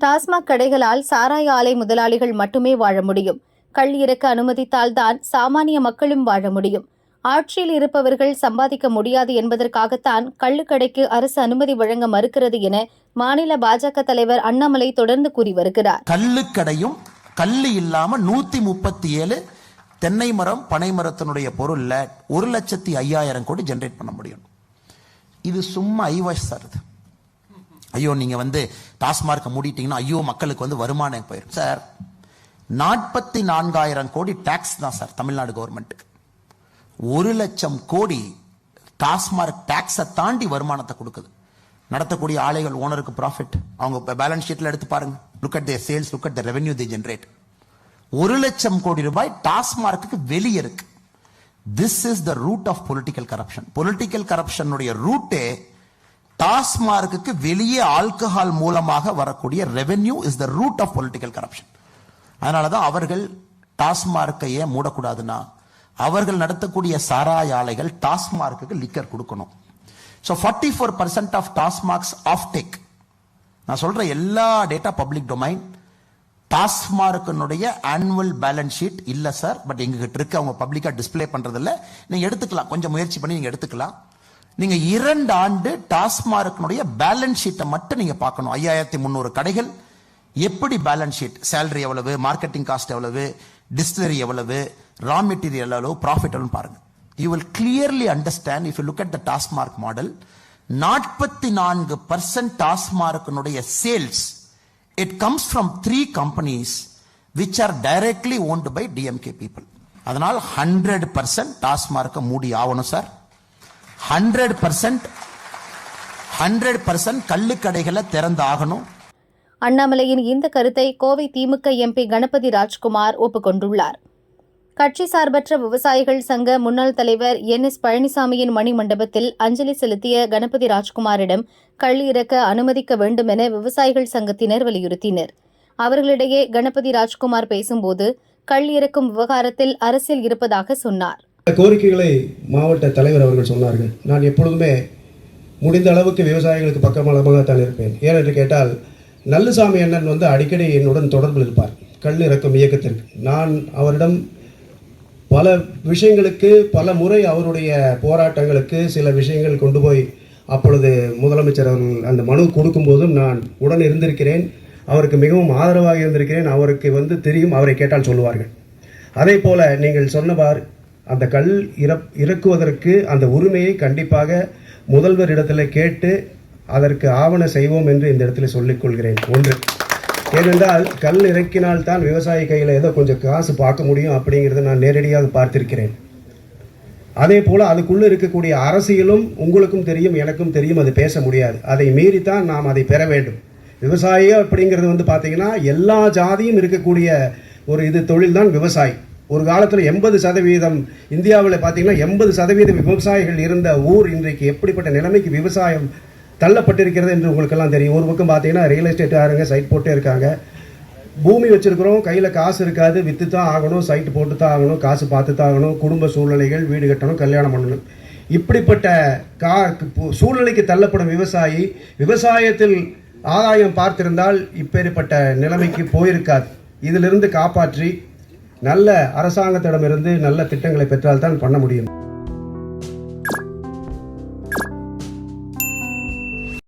டாஸ்மாக் கடைகளால் சாராய ஆலை முதலாளிகள் மட்டுமே வாழ முடியும். கள் இறக்க அனுமதித்தால்தான் சாமானிய மக்களும் வாழ முடியும். ஆட்சியில் இருப்பவர்கள் சம்பாதிக்க முடியாது என்பதற்காகத்தான் கள்ளுக்கடைக்கு அரசு அனுமதி வழங்க மறுக்கிறது என மாநில பாஜக தலைவர் அண்ணாமலை தொடர்ந்து கூறி வருகிறார். கள்ளுக்கடையும் கல்லு இல்லாம நூத்தி முப்பத்தி ஏழு தென்னை மரம் பனை மரத்தினுடைய பொருள்ல ஒரு லட்சத்தி ஐயாயிரம் கோடி ஜென்ரேட் பண்ண முடியும். இது சும்மா ஐவாஷ் சார் இது ஐயோ நீங்க வந்து டாஸ்மார்க்கை மூடிட்டீங்கன்னா ஐயோ மக்களுக்கு வந்து வருமானம் போயிடும் சார் நாற்பத்தி நான்காயிரம் கோடி டாக்ஸ் தான் சார் தமிழ்நாடு கவர்மெண்ட்டுக்கு ஒரு லட்சம் கோடி டாஸ்மார்க் டாக்ஸை தாண்டி வருமானத்தை கொடுக்குது. நடத்தக்கூடிய ஆலைகள் ஓனருக்கு ப்ராஃபிட் அவங்க பேலன்ஸ் ஷீட்ல எடுத்து பாருங்க. Look at the sales look at the revenue they generate ஒரு லட்சம் கோடி ரூபாய் டாஸ்மார்க்கு வெளியே இருக்கு. This is the root of political corruption political கரப்ஷனுடைய ரூட்டே டாஸ்மார்க்கு வெளியே ஆல்கஹால் மூலமாக வரக்கூடிய revenue is the root of political corruption அதனால தான் அவர்கள் டாஸ்மார்க்கை ஏன் மூடக்கூடாதுன்னா அவர்கள் நடத்தக்கூடிய சாராய ஆலைகள் டாஸ்மார்க்குக்கு லிக்கர் கொடுக்கணும். So forty four percent of TASMAC's offtake நான் சொல்ற எல்லா டேட்டா பப்ளிக் டொமைன் டாஸ்மார்க்கினுடைய ஆனுவல் பேலன்ஸ் ஷீட் இல்லை சார் பட் எங்ககிட்ட இருக்கு அவங்க பப்ளிக்காக டிஸ்ப்ளே பண்ணுறதில்ல நீங்கள் எடுத்துக்கலாம் கொஞ்சம் முயற்சி பண்ணி நீங்கள் எடுத்துக்கலாம். நீங்க இரண்டு ஆண்டு டாஸ்மார்க்னுடைய பேலன்ஸ் ஷீட்டை மட்டும் நீங்க பார்க்கணும். ஐயாயிரத்தி முந்நூறு கடைகள். எப்படி பேலன்ஸ் ஷீட்? சேலரி எவ்வளவு? மார்க்கெட்டிங் காஸ்ட் எவ்வளவு? டிஸ்டிலரி எவ்வளவு? ரா மெட்டீரியல் எவ்வளவு? ப்ராஃபிட் எவ்வளவு பாருங்க. You will clearly understand if you look at the TASMAC model நாற்பத்தி நான்கு percent டாஸ்மார்க்கினுடைய sales it comes from three companies which are directly owned by DMK people அதனால் hundred percent டாஸ்மார்க்கை மூடி ஆகணும் sir hundred percent hundred percent கள்ளுக்கடைகளை திறந்து ஆகணும் அண்ணாமலையின் இந்த கருத்தை கோவை திமுக எம்பி கணபதி ராஜ்குமார் ஒப்புக்கொண்டுள்ளார். கட்சி சார்பற்ற விவசாயிகள் சங்க முன்னாள் தலைவர் என் எஸ் பழனிசாமியின் மணி மண்டபத்தில் அஞ்சலி செலுத்திய கணபதி ராஜ்குமாரிடம் கள் இறக்க அனுமதிக்க வேண்டும் என விவசாயிகள் சங்கத்தினர் வலியுறுத்தினர். அவர்களிடையே கணபதி ராஜ்குமார் பேசும்போது கள் இறக்கும் விவகாரத்தில் அரசியல் இருப்பதாக சொன்னார். கோரிக்கைகளை மாவட்ட தலைவர் அவர்கள் சொன்னார்கள். நான் எப்பொழுதுமே முடிந்த அளவுக்கு விவசாயிகளுக்கு தான் இருப்பேன். ஏனென்று கேட்டால் நல்லுசாமி அண்ணன் வந்து அடிக்கடி என்னுடன் தொடர்பில் இருப்பார். கல் இறக்கும் இயக்கத்திற்கு. நான் அவரிடம் பல விஷயங்களுக்கு பல முறை அவருடைய போராட்டங்களுக்கு சில விஷயங்கள் கொண்டு போய் அப்பொழுது முதலமைச்சர் அவர்கள் அந்த மனு கொடுக்கும்போதும் நான் உடன் இருந்திருக்கிறேன். அவருக்கு மிகவும் ஆதரவாக இருந்திருக்கிறேன். அவருக்கு வந்து தெரியும் அவரை கேட்டால் சொல்லுவார்கள். அதே போல நீங்கள் சொன்னவாறு அந்த கல் இறப் இறக்குவதற்கு அந்த உரிமையை கண்டிப்பாக முதல்வர் இடத்துல கேட்டு அதற்கு ஆவண செய்வோம் என்று இந்த இடத்துல சொல்லிக் கொள்கிறேன். ஒன்று ஏனென்றால் கல் இறக்கினால் தான் விவசாயி கையில் ஏதோ கொஞ்சம் காசு பார்க்க முடியும் அப்படிங்கிறத நான் நேரடியாக பார்த்திருக்கிறேன். அதே போல் அதுக்குள்ளே இருக்கக்கூடிய அரசியலும் உங்களுக்கும் தெரியும் எனக்கும் தெரியும் அது பேச முடியாது. அதை மீறித்தான் நாம் அதை பெற வேண்டும். விவசாயி அப்படிங்கிறது வந்து பார்த்தீங்கன்னா எல்லா ஜாதியும் இருக்கக்கூடிய ஒரு இது தொழில் தான் விவசாயி ஒரு காலத்தில் எண்பது சதவீதம் இந்தியாவில் பார்த்தீங்கன்னா எண்பது சதவீதம் விவசாயிகள் இருந்த ஊர் இன்றைக்கு எப்படிப்பட்ட நிலைமைக்கு விவசாயம் தள்ளப்பட்டிருக்கிறது என்று உங்களுக்கெல்லாம் தெரியும். ஒரு பக்கம் பார்த்தீங்கன்னா ரியல் எஸ்டேட் ஆருங்க சைட் போட்டே இருக்காங்க. பூமி வச்சுருக்கிறோம் கையில் காசு இருக்காது விற்று தான் ஆகணும் சைட்டு போட்டு தான் ஆகணும் காசு பார்த்து தான் ஆகணும் குடும்ப சூழ்நிலைகள் வீடு கட்டணும் கல்யாணம் பண்ணணும். இப்படிப்பட்ட கா சூழ்நிலைக்கு தள்ளப்படும் விவசாயி விவசாயத்தில் ஆதாயம் பார்த்திருந்தால் இப்பேற்பட்ட நிலைமைக்கு போயிருக்காது இதிலிருந்து காப்பாற்றி நல்ல அரசாங்கத்திடமிருந்து நல்ல திட்டங்களை பெற்றால்தான் பண்ண முடியும்.